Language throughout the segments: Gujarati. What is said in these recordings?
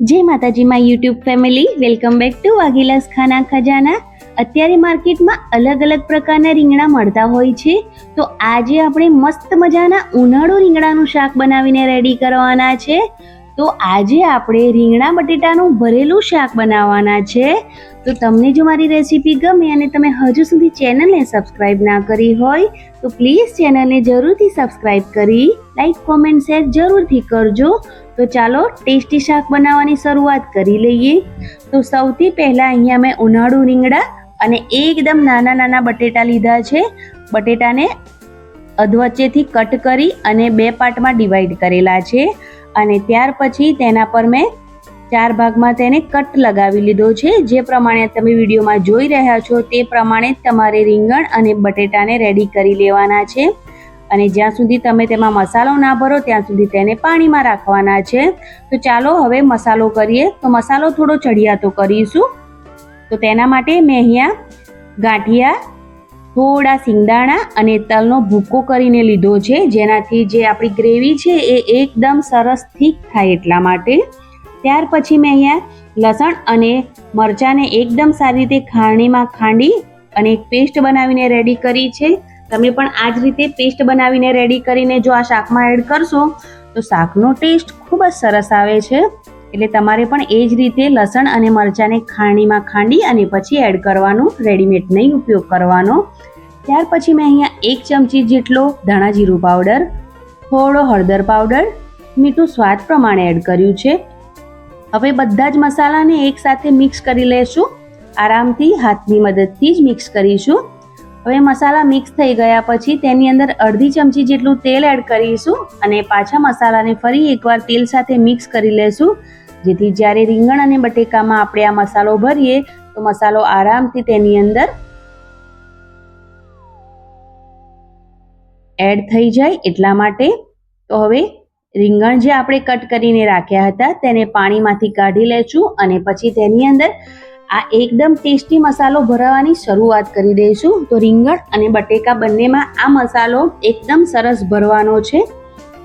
જય માતાજી my YouTube family, welcome back to વાઘીલાસ ખાના ખજાના. અત્યારે માર્કેટમાં અલગ અલગ પ્રકારના રીંગણા મળતા હોય છે. તો આજે આપણે મસ્ત મજાના ઉનાળુ રીંગણાનું શાક બનાવીને રેડી કરવાના છે. તો આજે આપણે રીંગણા બટેટાનું ભરેલું શાક બનાવવાના છે. તો તમને જો મારી રેસીપી ગમે અને તમે હજુ સુધી ચેનલને સબસ્ક્રાઇબ ના કરી હોય, તો પ્લીઝ ચેનલને જરૂરથી સબસ્ક્રાઇબ કરી, લાઈક, કોમેન્ટ, શેર જરૂરથી કરજો. તો ચાલો ટેસ્ટી શાક બનાવવાની શરૂઆત કરી લઈએ. તો સૌથી પહેલાં અહીંયા મેં ઉનાળુ રીંગણા અને એકદમ નાના નાના બટેટા લીધા છે. બટેટાને અધવચ્ચેથી કટ કરી અને બે પાર્ટમાં ડિવાઈડ કરેલા છે. અને ત્યાર પછી તેના પર મેં ચાર ભાગમાં તેને કટ લગાવી લીધો છે. જે પ્રમાણે તમે વિડીયોમાં જોઈ રહ્યા છો તે પ્રમાણે તમારે રીંગણ અને બટેટાને રેડી કરી લેવાના છે. અને જ્યાં સુધી તમે તેમાં મસાલો ના ભરો ત્યાં સુધી તેને પાણીમાં રાખવાના છે. તો ચાલો હવે મસાલો કરીએ. તો મસાલો થોડો ચડિયાતો કરીશું. તો તેના માટે મેં અહીંયા ગાંઠિયા થોડા સિંગદાણા અને તલનો ભૂકો કરીને લીધો છે. જેનાથી જે આપણી ગ્રેવી છે એ એકદમ સરસ થીક થાય એટલા માટે. ત્યાર પછી મેં અહીંયા લસણ અને મરચાંને એકદમ સારી રીતે ખાણીમાં ખાંડી અને એક પેસ્ટ બનાવીને રેડી કરી છે. તમે પણ આ જ રીતે પેસ્ટ બનાવીને રેડી કરીને જો આ શાકમાં એડ કરશો તો શાકનો ટેસ્ટ ખૂબ જ સરસ આવે છે. એટલે તમારે પણ એ જ રીતે લસણ અને મરચાંને ખાણીમાં ખાંડી અને પછી એડ કરવાનું રેડીમેડ નહીં ઉપયોગ કરવાનો. ત્યાર પછી મેં અહીંયા એક ચમચી જેટલો ધાણા જીરું પાવડર થોડો હળદર પાવડર મીઠું સ્વાદ પ્રમાણે એડ કર્યું છે. હવે બધા જ મસાલાને એકસાથે મિક્સ કરી લેશું. આરામથી, હાથની મદદથી જ મિક્સ કરીશું. હવે મસાલા મિક્સ થઈ ગયા પછી તેની અંદર અડધી ચમચી જેટલું તેલ એડ કરીશું અને પાછા મસાલાને ફરી એકવાર તેલ સાથે મિક્સ કરી લેશું. જેથી જ્યારે રીંગણ અને બટેકામાં આપણે આ મસાલો ભરીએ, તો મસાલો આરામથી તેની અંદર એડ થઈ જાય એટલા માટે. તો હવે રીંગણ જે આપણે કટ કરીને રાખ્યા હતા, તેને પાણીમાંથી કાઢી લેશું અને પછી તેની અંદર આ એકદમ ટેસ્ટી મસાલો ભરાવાની શરૂઆત કરી દઈશું. તો રીંગણ અને બટેકા બંનેમાં આ મસાલો એકદમ સરસ ભરવાનો છે.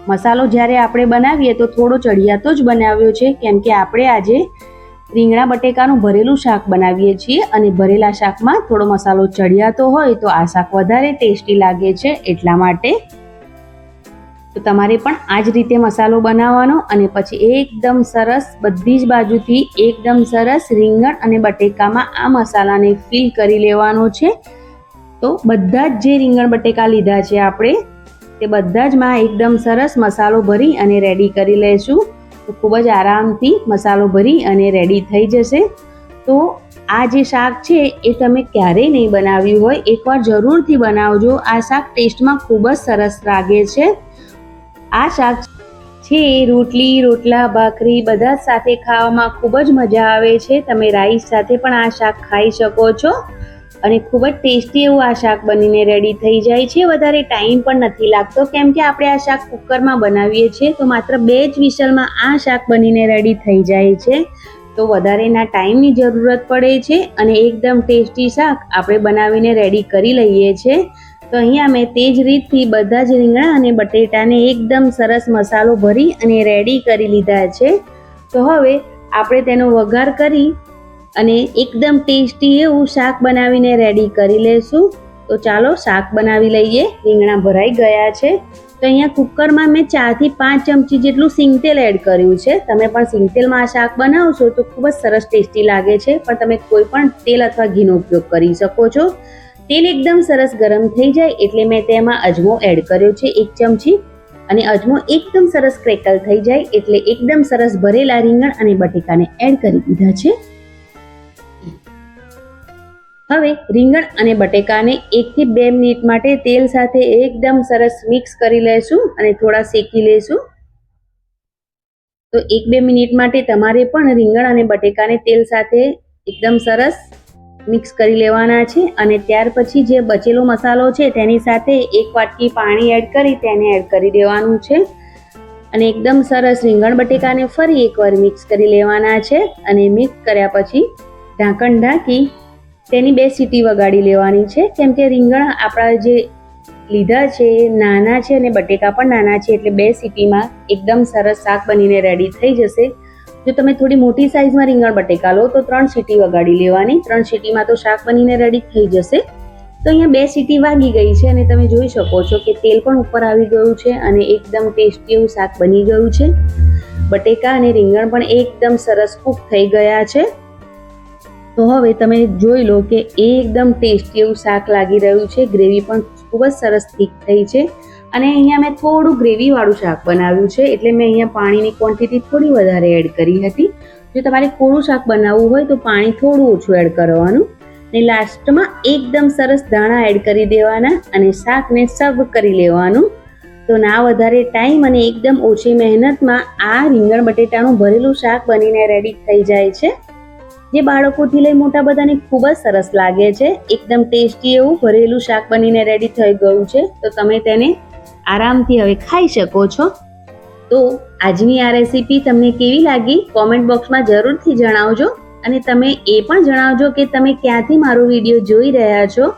મસાલો જ્યારે આપણે બનાવીએ તો થોડો ચડિયાતો જ બનાવ્યો છે, કેમ કે આપણે આજે રીંગણા બટેકાનું ભરેલું શાક બનાવીએ છીએ અને ભરેલા શાકમાં થોડો મસાલો ચડિયાતો હોય તો આ શાક વધારે ટેસ્ટી લાગે છે એટલા માટે. તો તમારે પણ આ જ રીતે મસાલો બનાવવાનો અને પછી એકદમ સરસ બધી જ બાજુથી એકદમ સરસ રીંગણ અને બટેકામાં આ મસાલાને ફિલ કરી લેવાનો છે. તો બધા જ જે રીંગણ બટેકા લીધા છે આપણે તે બધા જ માં એકદમ સરસ મસાલો ભરી અને રેડી કરી લઈશું તો ખૂબ જ આરામથી મસાલો ભરી અને રેડી થઈ જશે. તો આ જે શાક છે એ તમે ક્યારેય નહીં બનાવ્યું હોય, એકવાર જરૂરથી બનાવજો. આ શાક ટેસ્ટમાં ખૂબ જ સરસ લાગે છે. આ શાક છે એ રોટલી, રોટલા, ભાખરી બધા સાથે ખાવામાં ખૂબ જ મજા આવે છે. તમે રાઈસ સાથે પણ આ શાક ખાઈ શકો છો. અને ખૂબ જ ટેસ્ટી એવું આ શાક બનીને રેડી થઈ જાય છે. વધારે ટાઈમ પણ નથી લાગતો, કેમ કે આપણે આ શાક કુકરમાં બનાવીએ છીએ, તો માત્ર બે જ વિસલમાં આ શાક બનીને રેડી થઈ જાય છે. તો વધારેના ટાઈમની જરૂરત પડે છે અને એકદમ ટેસ્ટી શાક આપણે બનાવીને રેડી કરી લઈએ છીએ તો અહીંયા મેં તે જ રીતથી બધા જ રીંગણા અને બટેટાને એકદમ સરસ મસાલો ભરી અને રેડી કરી લીધા છે. તો હવે આપણે તેનો વઘાર કરી અને એકદમ ટેસ્ટી એવું શાક બનાવીને રેડી કરી લેશું. તો ચાલો શાક બનાવી લઈએ. રીંગણા ભરાઈ ગયા છે. તો અહીંયા કુકરમાં મેં ચારથી પાંચ ચમચી જેટલું સિંગતેલ એડ કર્યું છે. તમે પણ સિંગતેલમાં આ શાક બનાવશો તો ખૂબ જ સરસ ટેસ્ટી લાગે છે. પણ તમે કોઈ પણ તેલ અથવા ઘીનો ઉપયોગ કરી શકો છો. તેલ એકદમ સરસ ગરમ થઈ જાય એટલે મેં તેમાં અજમો એડ કર્યો છે એક ચમચી. અને અજમો એકદમ સરસ ક્રેકલ થઈ જાય એટલે એકદમ સરસ ભરેલા રીંગણ અને બટેકાને એડ કરી દીધા છે. હવે રીંગણ અને બટેકાને એકથી બે મિનિટ માટે તેલ સાથે એકદમ સરસ મિક્સ કરી લેશું અને થોડા શેકી લેશું. તો એક બે મિનિટ માટે તમારે પણ રીંગણ અને બટેકાને તેલ સાથે એકદમ સરસ મિક્સ કરી લેવાના છે અને ત્યાર પછી જે બચેલો મસાલો છે તેની સાથે એક વાટકી પાણી એડ કરી તેને એડ કરી દેવાનું છે. અને એકદમ સરસ રીંગણ બટેકાને ફરી એકવાર મિક્સ કરી લેવાના છે અને મિક્સ કર્યા પછી ઢાંકણ ઢાંકી તેની બે સીટી વગાડી લેવાની છે. કેમ કે રીંગણ આપણા જે લીધા છે નાના છે અને બટેકા પણ નાના છે, એટલે બે સીટીમાં એકદમ સરસ શાક બનીને રેડી થઈ જશે. જો તમે થોડી મોટી સાઇઝમાં રીંગણ બટેકા લો, તો ત્રણ સીટી વગાડી લેવાની. ત્રણ સીટીમાં તો શાક બનીને રેડી થઈ જશે. તો અહીંયા બે સીટી વાગી ગઈ છે અને તમે જોઈ શકો છો કે તેલ પણ ઉપર આવી ગયું છે અને એકદમ ટેસ્ટી એવું શાક બની ગયું છે. બટેકા અને રીંગણ પણ એકદમ સરસ કૂક થઈ ગયા છે. તો હવે તમે જોઈ લો કે એકદમ ટેસ્ટી એવું શાક લાગી રહ્યું છે. ગ્રેવી પણ ખૂબ જ સરસ થીક થઈ છે. અને અહીંયા મેં થોડું ગ્રેવીવાળું શાક બનાવ્યું છે. એટલે મેં અહીંયા પાણીની ક્વોન્ટિટી થોડી વધારે એડ કરી હતી. જો તમારે કોળું શાક બનાવવું હોય તો પાણી થોડું ઓછું એડ કરવાનું. ને લાસ્ટમાં એકદમ સરસ ધાણા એડ કરી દેવાના અને શાકને સર્વ કરી લેવાનું. તો ના વધારે ટાઈમ અને એકદમ ઓછી મહેનતમાં આ રીંગણ બટેટાનું ભરેલું શાક બનીને રેડી થઈ જાય છે. જે બાળકોથી લઈ મોટા બધાને ખૂબ જ સરસ લાગે છે. એકદમ ટેસ્ટી એવું ભરેલું શાક બનીને રેડી થઈ ગયું છે. તો તમે તેને આરામથી હવે ખાઈ શકો છો. તો આજની આ રેસીપી તમને કેવી લાગી? કોમેન્ટ બોક્સમાં જરૂરથી જણાવજો. અને તમે એ પણ જણાવજો કે તમે ક્યાંથી મારો વીડિયો જોઈ રહ્યા છો.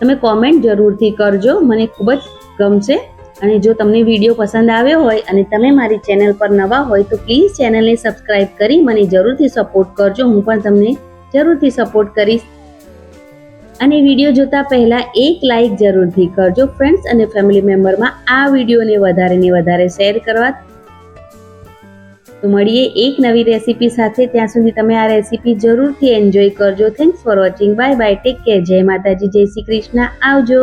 તમે કોમેન્ટ જરૂરથી કરજો. મને ખૂબ જ ગમશે. અને જો તમને વીડિયો પસંદ આવ્યો હોય અને તમે મારી ચેનલ પર નવા હોય તો પ્લીઝ ચેનલને સબસ્ક્રાઇબ કરી મને જરૂરથી સપોર્ટ કરજો. હું પણ તમને જરૂરથી સપોર્ટ કરીશ. અને વીડિયો જોતા પહેલાં એક લાઈક જરૂરથી કરજો ફ્રેન્ડ્સ અને ફેમિલી મેમ્બરમાં આ વિડીયોને વધારે ને વધારે શેર કરવા. તો મળીએ એક નવી રેસીપી સાથે. ત્યાં સુધી તમે આ રેસીપી જરૂરથી એન્જોય કરજો. Thanks for watching. Bye bye. Take care. જય માતાજી. જય શ્રી કૃષ્ણ. આવજો.